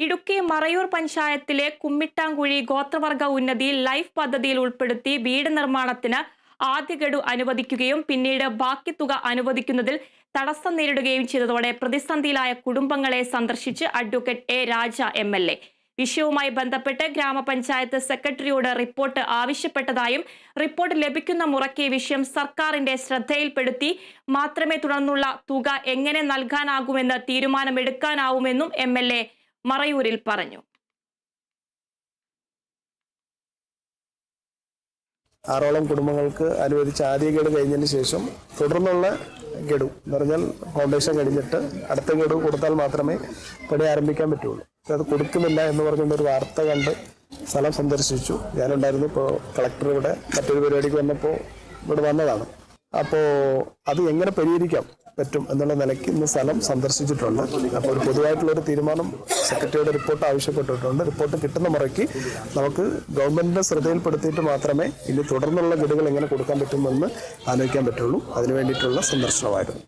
ഇടുക്കി മറയൂർ പഞ്ചായത്തിലെ കുമ്മിട്ടാങ്കുഴി ഗോത്രവർഗ ഉന്നതി ലൈഫ് പദ്ധതിയിൽ ഉൾപ്പെടുത്തി വീട് നിർമ്മാണത്തിന് ആദ്യ ഗഡു അനുവദിക്കുകയും പിന്നീട് ബാക്കി തുക അനുവദിക്കുന്നതിൽ തടസ്സം നേരിടുകയും ചെയ്തതോടെ പ്രതിസന്ധിയിലായ കുടുംബങ്ങളെ സന്ദർശിച്ച് advocate A Raja M L A. വിഷയവുമായി ബന്ധപ്പെട്ട് ഗ്രാമപഞ്ചായത്ത് സെക്രട്ടറിയോട് റിപ്പോർട്ട് ആവശ്യപ്പെട്ടതായും റിപ്പോർട്ട് ലഭിക്കുന്ന മുറയ്ക്ക് വിഷയം സർക്കാരിന്റെ ശ്രദ്ധയിൽപ്പെടുത്തി മാത്രമേ തുടർന്നുള്ള തുക എങ്ങനെ നൽകാനാകുമെന്ന് തീരുമാനമെടുക്കാനാവുമെന്നും എം എൽ എ മറയൂരിൽ പറഞ്ഞു. ആറോളം കുടുംബങ്ങൾക്ക് അനുവദിച്ച ആദ്യ ഗഡു കഴിഞ്ഞതിന് ശേഷം തുടർന്നുള്ള ഗഡു എന്ന് പറഞ്ഞാൽ ഫൗണ്ടേഷൻ കഴിഞ്ഞിട്ട് അടുത്ത ഗഡു കൊടുത്താൽ മാത്രമേ പണി ആരംഭിക്കാൻ പറ്റുള്ളൂ. അത് കൊടുക്കുന്നില്ല എന്ന് പറഞ്ഞുകൊണ്ട് ഒരു വാർത്ത കണ്ട് സ്ഥലം സന്ദർശിച്ചു. ഞാനുണ്ടായിരുന്നു ഇപ്പോൾ കളക്ടർ ഇവിടെ മറ്റൊരു പരിപാടിക്ക് വന്നപ്പോൾ ഇവിടെ വന്നതാണ്. അപ്പോൾ അത് എങ്ങനെ പരിഹരിക്കാം പറ്റും എന്നുള്ള നിലയ്ക്ക് ഇന്ന് സ്ഥലം സന്ദർശിച്ചിട്ടുണ്ട്. അപ്പോൾ ഒരു പൊതുവായിട്ടുള്ള ഒരു തീരുമാനം സെക്രട്ടറിയുടെ റിപ്പോർട്ട് ആവശ്യപ്പെട്ടിട്ടുണ്ട്. റിപ്പോർട്ട് കിട്ടുന്ന മുറയ്ക്ക് നമുക്ക് ഗവൺമെന്റിന്റെ ശ്രദ്ധയിൽപ്പെടുത്തിയിട്ട് മാത്രമേ ഇനി തുടർന്നുള്ള ഗഡുകൾ എങ്ങനെ കൊടുക്കാൻ പറ്റുമെന്ന് ആലോചിക്കാൻ പറ്റുള്ളൂ. അതിനു വേണ്ടിയിട്ടുള്ള സന്ദർശനമായിരുന്നു.